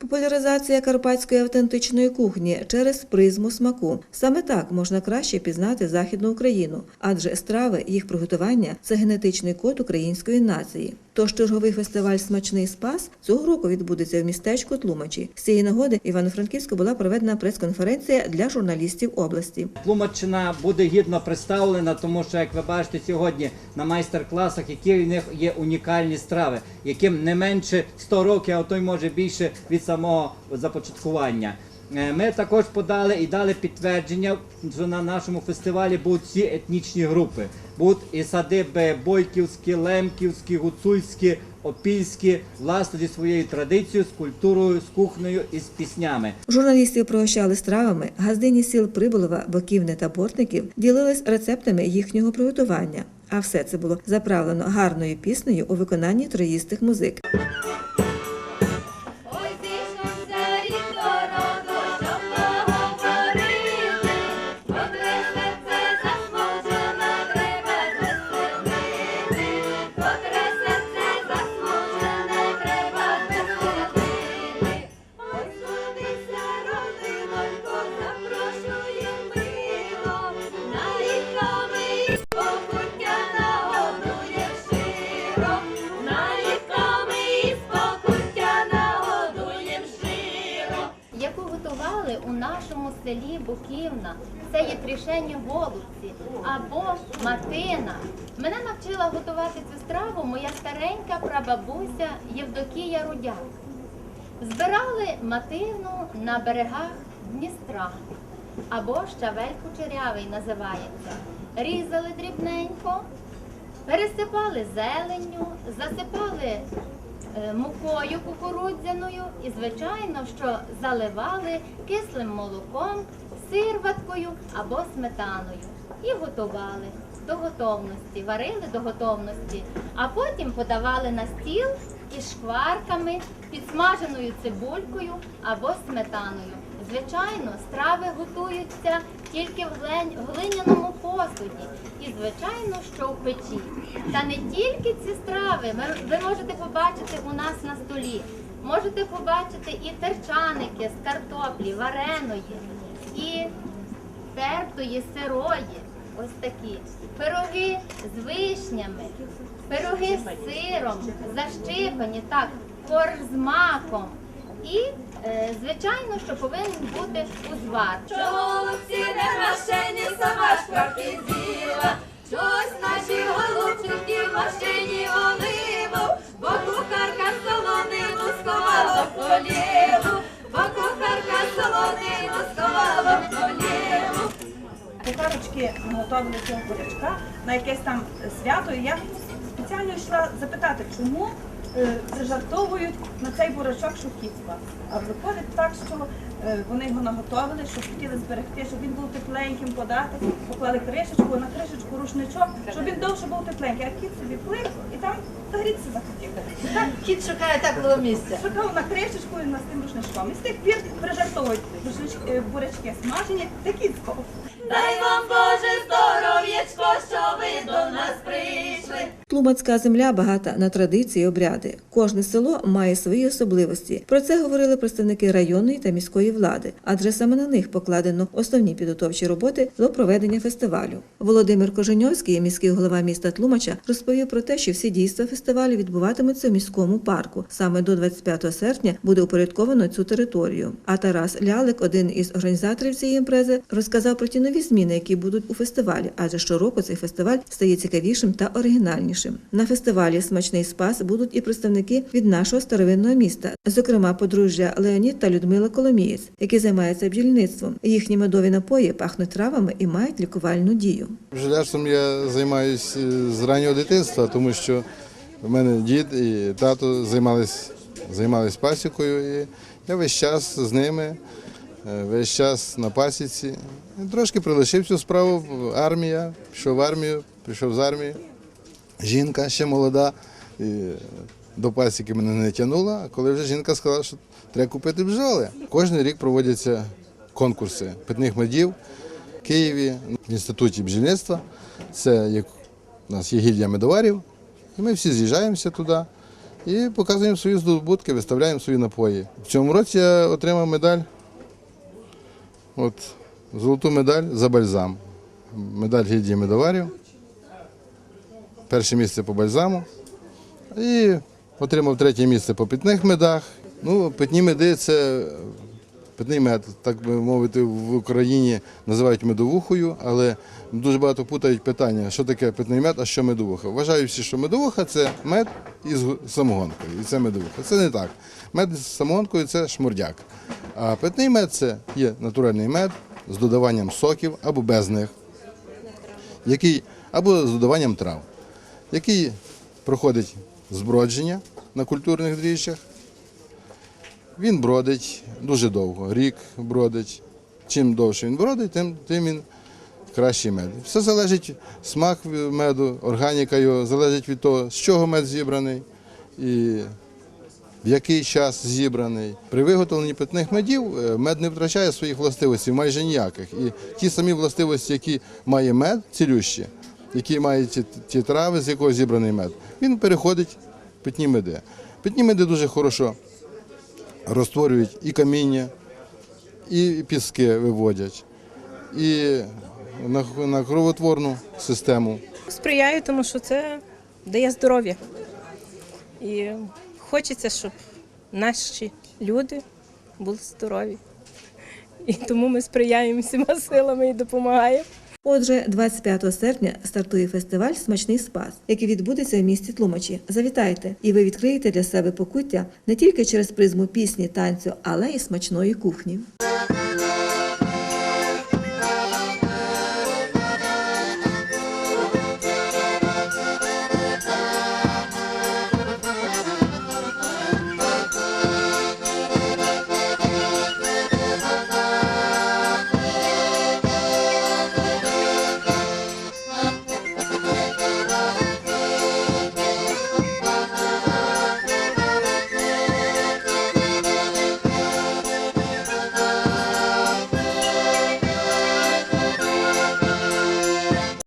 Популяризація карпатської автентичної кухні через призму смаку. Саме так можна краще пізнати західну Україну, адже страви, їх приготування це генетичний код української нації. Тож черговий фестиваль Смачний спас цього року відбудеться в містечку Тлумачі. З цієї нагоди Івано-Франківську була проведена прес-конференція для журналістів області. Тлумаччина буде гідно представлена, тому що, як ви бачите сьогодні на майстер-класах, які в них є унікальні страви, яким не менше 100 років, а то й може більше від самого започаткування. Е, Ми також подали і дали підтвердження, що на нашому фестивалі будуть всі етнічні групи. Будуть і садиби бойківські, лемківські, гуцульські, опільські, власне зі своєю традицією, з культурою, з кухнею і з піснями. Журналістів пригощали стравами, газдині сіл Прибулова, Боківни та Бортників ділились рецептами їхнього приготування. А все це було заправлено гарною піснею у виконанні троїстих музик. Селі Буківна. Це є трішені голубці або матина. Мене навчила готувати цю страву моя старенька прабабуся Євдокія Рудяк. Збирали матину на берегах Дністра або щавель кучерявий називається. Різали дрібненько, пересипали зеленню, засипали мукою кукурудзяною і, звичайно, що заливали кислим молоком, сирваткою або сметаною і готували до готовності, варили до готовності, а потім подавали на стіл із шкварками, підсмаженою цибулькою або сметаною. Звичайно, страви готуються тільки в глиняному посуді і, звичайно, що в печі. Та не тільки ці страви ви можете побачити у нас на столі. Можете побачити і терчаники з картоплі, вареної, і тертої, сирої. Ось такі пироги з вишнями, пироги з сиром, защипані, так, корж з маком. І, звичайно, що повинен бути узвар. Що голубці не гашені, сама шкварки з'їла. Щось наші голубчики в машині оливу, бо кухарка солонину сховала в коліву, бо кухарка солонину сховала в коліву. Кухарочки готували цього бурячка на якесь там свято. І я спеціально йшла запитати, чому е, прижартовують на цей бурачок шухіцтва. А виходить так, що е, вони його наготовили, щоб хотіли зберегти, щоб він був тепленьким подати, поклали кришечку, на кришечку рушничок, щоб він довше був тепленький. А кіт собі плив і там загрітися захотів. Так, Кіт шукає теплого місця. Шукав на кришечку і на тим рушничком. І з тих пір прижартовують рушнички, е, бурячки смажені та кіцько. Дай вам Боже здоров'ячко, що ви до нас прийшли. Тлумацька земля багата на традиції і обряди. Кожне село має свої особливості. Про це говорили представники районної та міської влади, адже саме на них покладено основні підготовчі роботи до проведення фестивалю. Володимир Коженьовський, міський голова міста Тлумача, розповів про те, що всі дійства фестивалю відбуватимуться в міському парку. Саме до 25 серпня буде упорядковано цю територію. А Тарас Лялик, один із організаторів цієї імпрези, розказав про ті нові зміни, які будуть у фестивалі, адже щороку цей фестиваль стає цікавішим та оригінальнішим. На фестивалі Смачний спас будуть і представники від нашого старовинного міста, зокрема подружжя Леонід та Людмила Коломієць, які займаються бджільництвом. Їхні медові напої пахнуть травами і мають лікувальну дію. Бджолярством я займаюся з раннього дитинства, тому що в мене дід і тато займались, займались пасікою. І я весь час з ними, е, весь час на пасіці. Трошки прилишив цю справу армія, пішов в армію, прийшов з армії. Жінка ще молода. І до пасіки мене не тягнула, а коли вже жінка сказала, що треба купити бджоли. Кожен рік проводяться конкурси питних медів в Києві в інституті бджільництва. Це як у нас є гільдія медоварів, і ми всі з'їжджаємося туди і показуємо свої здобутки, виставляємо свої напої. В цьому році я отримав медаль. От, золоту медаль за бальзам. Медаль гільдії медоварів. Перше місце по бальзаму. І отримав третє місце по питних медах. Ну, питні меди це питний мед, так би мовити, в Україні називають медовухою, але дуже багато путають питання, що таке питний мед, а що медовуха. Вважаю всі, що медовуха це мед із самогонкою. І це медовуха. Це не так. Мед з самогонкою це шмурдяк. А питний мед це є натуральний мед з додаванням соків або без них, який, або з додаванням трав, який проходить збродження на культурних дріжджах. Він бродить дуже довго, рік бродить. Чим довше він бродить, тим, тим він кращий мед. Все залежить смак меду, органіка його, залежить від того, з чого мед зібраний і в який час зібраний. При виготовленні питних медів е, мед не втрачає своїх властивостей майже ніяких. І ті самі властивості, які має мед, цілющі, які мають ті, ті трави, з якого зібраний мед, він переходить в питні меди. Питні меди дуже хорошо розтворюють і каміння, і піски виводять, і на, кровотворну систему. Сприяю, тому що це дає здоров'я. І хочеться, щоб наші люди були здорові. І тому ми сприяємо всіма силами і допомагаємо. Отже, 25 серпня стартує фестиваль Смачний спас, який відбудеться в місті Тлумачі. Завітайте, і ви відкриєте для себе покуття не тільки через призму пісні, танцю, але й смачної кухні.